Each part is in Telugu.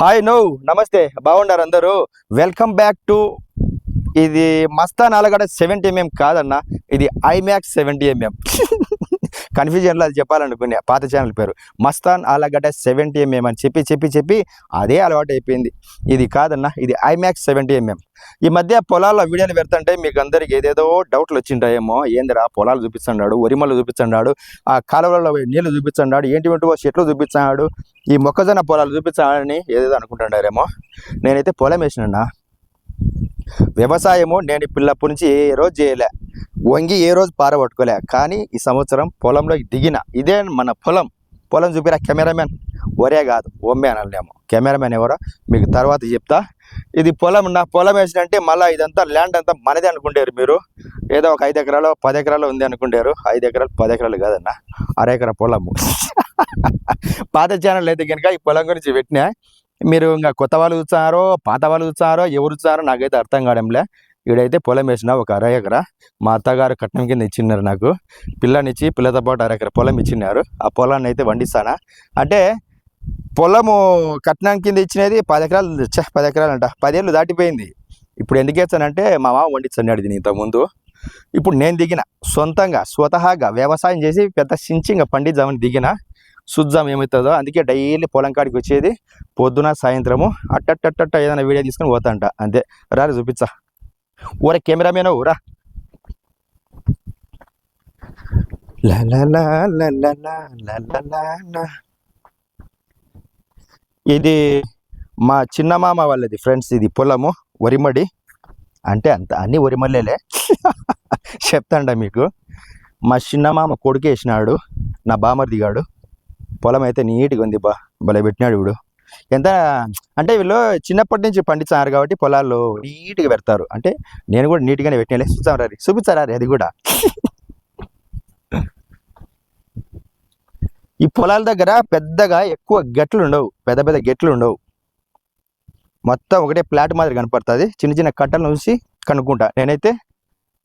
హాయ్ నో నమస్తే బాగున్నారు అందరూ. వెల్కమ్ బ్యాక్ టు ఇది మస్తాన్ నాలగడ సెవెంటీ ఎంఎం కాదన్న ఇది ఐమాక్స్ సెవెంటీ ఎంఎం కన్ఫ్యూజన్లో అది చెప్పాలనుకునే పాత ఛానల్ పేరు. మస్తాన్ ఆలగడ్డ సెవెంటీ ఎంఎం అని చెప్పి చెప్పి చెప్పి అదే అలవాటు అయిపోయింది. ఇది కాదన్న ఇది ఐమాక్స్ సెవెంటీ ఎంఎం ఈ మధ్య పొలాల్లో వీడియోలు పెడుతుంటే మీకు అందరికి ఏదేదో డౌట్లు వచ్చింటాయేమో. ఏందిరా పొలాలు చూపిస్తున్నాడు వరిమలు చూపిస్తున్నాడు ఆ కాలువలలో నీళ్ళు చూపిస్తున్నాడు ఏంటి ఏంటివో చెట్లు చూపిస్తున్నాడు ఈ మొక్కజొన్న పొలాలు చూపించాలని ఏదేదో అనుకుంటున్నారేమో. నేనైతే పొలం వేసినన్నా. వ్యవసాయము నేను పిల్లప్పటి నుంచి ఏ రోజు చేయలే. వంగి ఏ రోజు పారబట్టుకోలే. కానీ ఈ సంవత్సరం పొలంలోకి దిగిన ఇదే మన పొలం. పొలం చూపిరా కెమెరామెన్ ఒరే కాదు ఒమ్మే అనలేము కెమెరామెన్ ఎవరో? మీకు తర్వాత చెప్తా. ఇది పొలం నా పొలం వేసినంటే మళ్ళీ ఇదంతా ల్యాండ్ అంతా మనదే అనుకుంటారు మీరు. ఏదో ఒక ఐదు ఎకరాలు పది ఎకరాలు ఉంది అనుకుంటారు. ఐదు ఎకరాలు పది ఎకరాలు కాదన్న. అర ఎకరా పొలము. పాత ఛానల్ అయితే కనుక ఈ పొలం గురించి పెట్టినా. మీరు ఇంకా కొత్త వాళ్ళు చూస్తారో పాత వాళ్ళు చూస్తారో ఎవరు చూస్తారో నాకైతే అర్థం కావడంలే. ఈడైతే పొలం వేసిన ఒక అర ఎకరా. మా అత్తగారు కట్నం కింద ఇచ్చినారు నాకు. పిల్లనిచ్చి పిల్లతో పాటు అర ఎకరా పొలం ఇచ్చినారు. ఆ పొలాన్ని అయితే వండిస్తానా? అంటే పొలము కట్నం కింద ఇచ్చినది పది ఎకరాలు పది ఎకరాలు అంట పదేళ్ళు దాటిపోయింది. ఇప్పుడు ఎందుకు వేస్తానంటే మా మామ వండించన్నాడు దీని ఇంతకుముందు ఇప్పుడు నేను దిగిన సొంతంగా స్వతహాగా వ్యవసాయం చేసి పెద్ద సించింగా పండిద్దామని దిగిన చూద్దాం ఏమవుతుందో అందుకే డైలీ పొలం కాడికి వచ్చేది పొద్దున సాయంత్రము. అట్టట్టట్ట ఏదైనా వీడియో తీసుకొని పోతాంట. అంతే. రారు చూపించా ఓరే కెమెరామెన్ ఊరా ఇది మా చిన్న మామ వాళ్ళది ఫ్రెండ్స్ ఇది పొలము వరిమడి. అంటే అంత అన్ని వరిమల్లేలే. చెప్తాండ మీకు. మా చిన్న మామ కొడుకేసినాడు నా బామర్ దిగాడు పొలం అయితే నీట్గా ఉంది బా భలే పెట్టినాడు ఇప్పుడు ఎంత అంటే వీళ్ళు చిన్నప్పటి నుంచి పండించారు కాబట్టి పొలాల్లో నీట్గా పెడతారు. అంటే నేను కూడా నీట్గానే పెట్టిన. చూస్తాం రీ చూపించారా అది కూడా? ఈ పొలాల దగ్గర పెద్దగా ఎక్కువ గట్లు ఉండవు. పెద్ద పెద్ద గెట్లు ఉండవు. మొత్తం ఒకటే ప్లాట్ మాదిరి కనపడుతుంది. చిన్న చిన్న కట్టలు చూసి కనుక్కుంటా. నేనైతే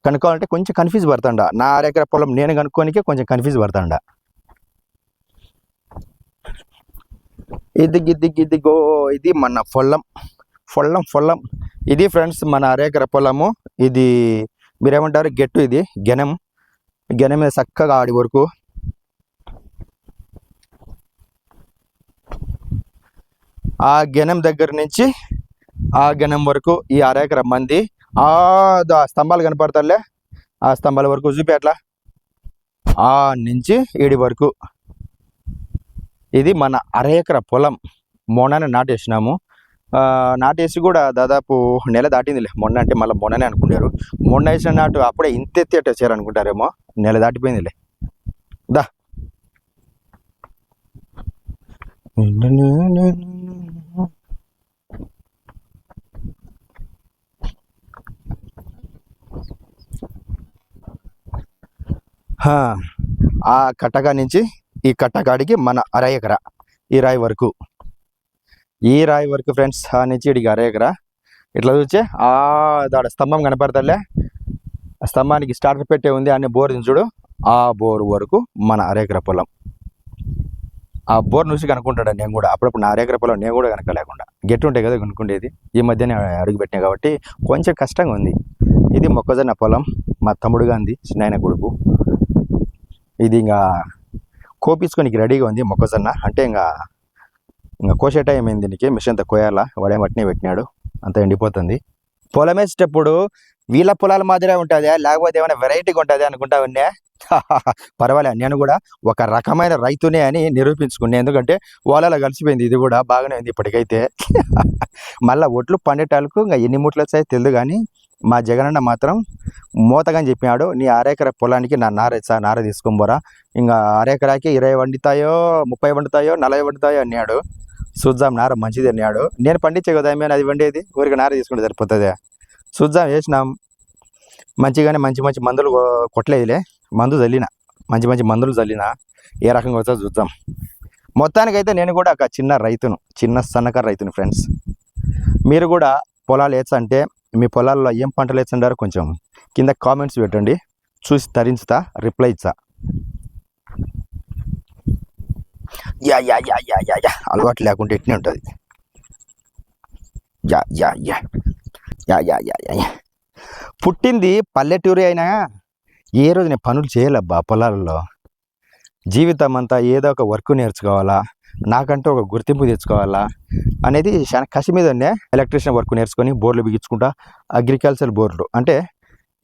కనుక్కోవాలంటే కొంచెం కన్ఫ్యూజ్ పడతాండ. నా అరెకర పొలం నేను కనుక్కోనికే కొంచెం కన్ఫ్యూజ్ పడతాండ. ఇది గిద్ది గిద్దిగో ఇది మన పొలం. పొలం పొలం. ఇది ఫ్రెండ్స్ మన అరేకర పొలము. ఇది మీరేమంటారు? గెట్టు ఇది గెనం. గెనం మీద చక్కగా ఆడి వరకు ఆ గెనం దగ్గర నుంచి ఆ గెనం వరకు ఈ అరేకర మంది ఆ స్తంభాలు కనపడతారులే. ఆ స్తంభాల వరకు చూపి అట్లా. ఆ నుంచి ఈడి వరకు. ఇది మన అర ఎకర పొలం మొన్ననే నాటేసినాము. నాటేసి కూడా దాదాపు నెల దాటిందిలే. మొన్న అంటే మళ్ళీ మొన్ననే అనుకుంటారు మొన్న వేసిన నాటు అప్పుడే ఇంత ఎత్తి అట్టేసారు అనుకుంటారేమో నెల దాటిపోయిందిలే. దా. ఆ కట్టగా నుంచి ఈ కట్టగాడికి మన అర ఎకరా ఈ రాయి వరకు. ఈ రాయి వరకు ఫ్రెండ్స్ ఆ నుంచి ఇడికి అర ఎకరా ఇట్లా చూస్తే ఆ దాడ స్తంభం కనపడతలే. ఆ స్తంభానికి స్టార్టర్ పెట్టే ఉంది అన్ని బోర్ చూడు. ఆ బోర్ వరకు మన అరేకర పొలం. ఆ బోర్ నుంచి కనుక్కుంటాడు నేను కూడా. అప్పుడప్పుడు నా అరేకర పొలం నేను కూడా కనుక్కలేకుండా. గెట్టు ఉంటాయి కదా కనుక్కుండేది. ఈ మధ్యనే అడుగుపెట్టినా కాబట్టి కొంచెం కష్టంగా ఉంది. ఇది మొక్కజొన్న పొలం. మా తమ్ముడుగా ఉంది. చిన్న కొడుకు. ఇది ఇంకా కోపించుకోనికి రెడీగా ఉంది మొక్కజొన్న. అంటే ఇంకా ఇంకా కోసే టైం అయింది దీనికి. మిషన్ అంతా కోయాలా వాడే మట్టినే పెట్టినాడు. అంతా ఎండిపోతుంది. పొలం వేసేటప్పుడు వీళ్ళ పొలాల మాదిరే ఉంటుంది. లేకపోతే ఏమైనా వెరైటీగా ఉంటుంది అనుకుంటా ఉన్నా పర్వాలే నేను కూడా ఒక రకమైన రైతునే అని నిరూపించుకున్నాను ఎందుకంటే వాళ్ళలో కలిసిపోయింది. ఇది కూడా బాగానే ఉంది ఇప్పటికైతే. మళ్ళీ ఒట్లు పండేటాలకు ఇంకా ఎన్ని ముట్లు వచ్చాయో తెలియదు కానీ మా జగనన్న మాత్రం మూతగాని చెప్పినాడు నీ అరెకర పొలానికి నా నార నార తీసుకొని పోరా. ఇంకా అరెకరాకి ఇరవై వండుతాయో ముప్పై వండుతాయో నలభై వండుతాయో అన్నాడు. చూద్దాం నార మంచిది అన్నాడు. నేను పండించే కదా ఏమైనా అది వండేది? ఊరికి నార తీసుకుంటే సరిపోతుంది. చూద్దాం వేసినాం మంచిగానే మంచి మంచి మందులు కొట్టలేదులే. మందు చల్లిన మంచి మంచి మందులు చల్లిన ఏ రకంగా వచ్చా చూద్దాం. మొత్తానికైతే నేను కూడా ఒక చిన్న రైతును చిన్న సన్నకారు రైతును ఫ్రెండ్స్. మీరు కూడా పొలాలు వేసంటే మీ పొలాల్లో ఏం పంటలు వేస్తుంటారో కొంచెం కింద కామెంట్స్ పెట్టండి. చూసి తరించుతా రిప్లై ఇచ్చా యా యా యా యా యా యా. అలవాటు లేకుంటే ఇట్నే ఉంటుంది. యా యా యా. యా యా యా యా యా. పుట్టింది పల్లెటూరి అయినా ఏ రోజు నేను పనులు చేయాలబ్బా పొలాలలో? జీవితం అంతా ఏదో ఒక వర్క్ నేర్చుకోవాలా? నాకంటూ ఒక గుర్తింపు తెచ్చుకోవాలా అనేది చాలా కసి మీద ఉండే ఎలక్ట్రీషియన్ వర్క్ నేర్చుకొని బోర్లు బిగించుకుంటా అగ్రికల్చర్ బోర్లు అంటే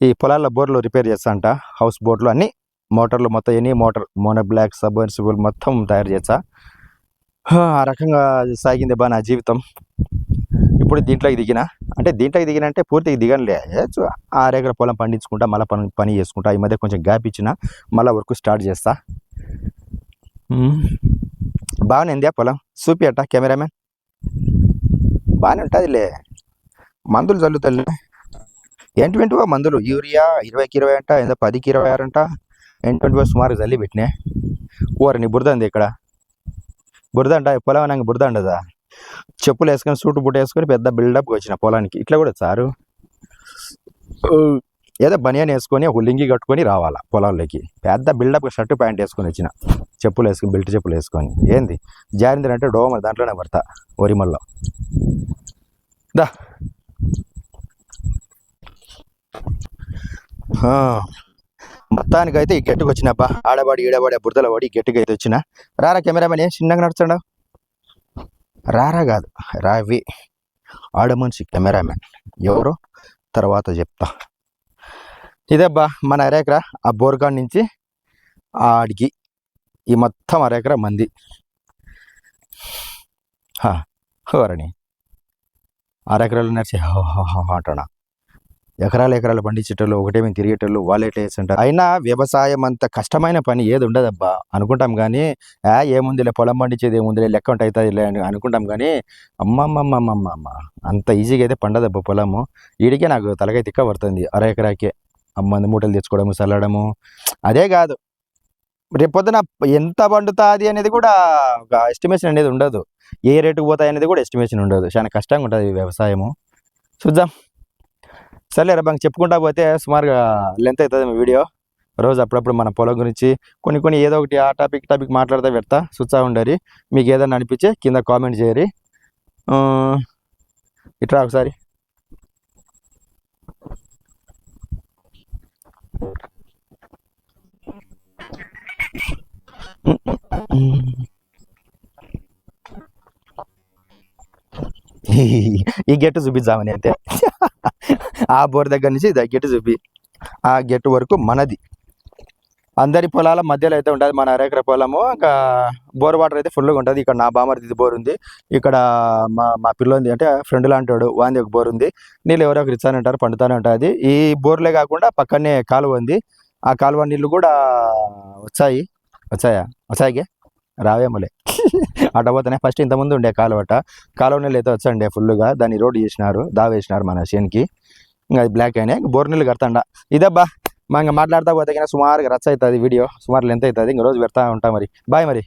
ఈ పొలాల్లో బోర్లు రిపేర్ చేస్తా అంట హౌస్ బోర్లు అన్ని మోటార్లు మొత్తం any motor mono block submersible మొత్తం తయారు చేస్తా. ఆ రకంగా సాగింది బా నా జీవితం. ఇప్పుడు దీంట్లోకి దిగిన అంటే దీంట్లోకి దిగిన అంటే పూర్తిగా దిగనులే. ఏచు ఆరేకర పొలం పండించుకుంటా మళ్ళీ పని పని చేసుకుంటా ఈ మధ్య కొంచెం గ్యాప్ ఇచ్చిన మళ్ళీ వర్క్ స్టార్ట్ చేస్తా. మ్మ్. బాగానే ఉంది ఆ పొలం చూపి అట్ట కెమెరామెన్. బాగానే ఉంటుందిలే. మందులు చల్లుతలే ఏంటి వింటువా మందులు. యూరియా ఇరవైకి ఇరవై అంట ఏదో పదికి ఇరవై ఆరు అంట. ఏంటంటే సుమారు జల్లి పెట్టినా ఊరని బురద ఉంది ఇక్కడ. బురద అంట పొలం నాకు బురద ఉండదా చెప్పులు వేసుకొని సూటు బుట్ట వేసుకొని పెద్ద బిల్డప్ వచ్చిన పొలానికి. ఇట్లా కూడా సారు ఊ, ఏదో బనియాన్ వేసుకొని ఒక లింగి కట్టుకొని రావాలా పొలాల్లోకి. పెద్ద బిల్డప్ షర్ట్ ప్యాంట్ వేసుకొని వచ్చిన. చెప్పులు వేసుకుని బెల్ట్ చెప్పులు వేసుకొని. ఏంది? జారింది అంటే డోమ దాంట్లోనే పడతా ఒరిమల్లో. దా. మొత్తానికైతే ఈ గట్టుకు వచ్చినప్ప. ఆడవాడి ఈడవాడి బురదల పడి ఈ గట్టుకు అయితే వచ్చిన. రారా కెమెరామెన్ ఏం చిన్నగా నడుస్తాడు రారా కాదు రావి. ఆడ మనిషి కెమెరామెన్. ఎవరు? తర్వాత చెప్తా. ఇదేబ్బా మన అరేకరా ఆ బోర్గాడ్ నుంచి ఆడికి. ఈ మొత్తం అరేకరా మంది. హా, ఎవరని అరెకరాలు నడిచి అంటాడా ఎకరాలు ఎకరాలు పండించేటోళ్ళు ఒకటేమి తిరిగేటోళ్ళు వాళ్ళు ఎట్లా చేస్తుంటారు? అయినా వ్యవసాయం అంత కష్టమైన పని ఏది ఉండదబ్బా. అనుకుంటాం కానీ ఏముందిలే పొలం పండించేది ఏముందిలే లెక్క ఉంటే అవుతుందిలే అని అనుకుంటాం కానీ అమ్మమ్మమ్మమ్మమ్మ అంత ఈజీగా అయితే పండదబ్బా పొలము. ఈడికే నాకు తలకై తిక్క పడుతుంది అర ఎకరాకే అమ్మని మూటలు తెచ్చుకోవడము చల్లడము. అదే కాదు. రేపొద్దున పొద్దున ఎంత పండుతుంది అనేది కూడా ఒక ఎస్టిమేషన్ అనేది ఉండదు. ఏ రేటుకు పోతాయి అనేది కూడా ఎస్టిమేషన్ ఉండదు. చాలా కష్టంగా ఉంటుంది వ్యవసాయము. చూద్దాం. సర్లే రా చెప్పుకుంటా పోతే సుమారుగా లెంత్ అవుతుంది మీ వీడియో. రోజు అప్పుడప్పుడు మన పొలం గురించి కొన్ని కొన్ని ఏదో ఒకటి ఆ టాపిక్ టాపిక్ మాట్లాడితే పెడతా. చూస్తా ఉండరి మీకు ఏదైనా అనిపించే కింద కామెంట్ చేయరి ఇట్రా ఒకసారి. ఈ గెట్టు చూపించామని అయితే ఆ బోర్ దగ్గర నుంచి ఇది గెట్టు చూపి. ఆ గెట్టు వరకు మనది. అందరి పొలాల మధ్యలో అయితే ఉంటుంది. మన అరెకర పొలము ఇంకా బోర్ వాటర్ అయితే ఫుల్గా ఉంటుంది. ఇక్కడ నా బామర్ది బోర్ ఉంది. ఇక్కడ మా మా పిల్లంది అంటే ఫ్రెండ్ లాంటాడు వాంది ఒక బోర్ ఉంది. నీళ్ళు ఎవరో ఒకరు ఇచ్చానే ఉంటారు పండుతూనే ఉంటుంది. ఈ బోర్లే కాకుండా పక్కనే కాలువ ఉంది. ఆ కాలువ నీళ్ళు కూడా వచ్చాయి. వచ్చాయా? వచ్చాయిగే రావేమోలే. అట్ట పోతేనే ఫస్ట్ ఇంతకుముందు ఉండే కాలువట. కాలువ నీళ్ళు అయితే వచ్చండి ఫుల్గా దాన్ని రోడ్డు చేసినారు దావేసినారు మన చేనుకి ఇంకా అది బ్లాక్ అయినాయి. బోర్ నీళ్ళు కడతాండ. ఇదబ్బా మా ఇంకా మాట్లాడతా పోతే కన్నా సుమారుగా రచ్చ అవుతుంది వీడియో సుమారు లెంత్ అవుతుంది. ఇంక రోజు పెడతా ఉంటా మరి. బాయ్ మరి.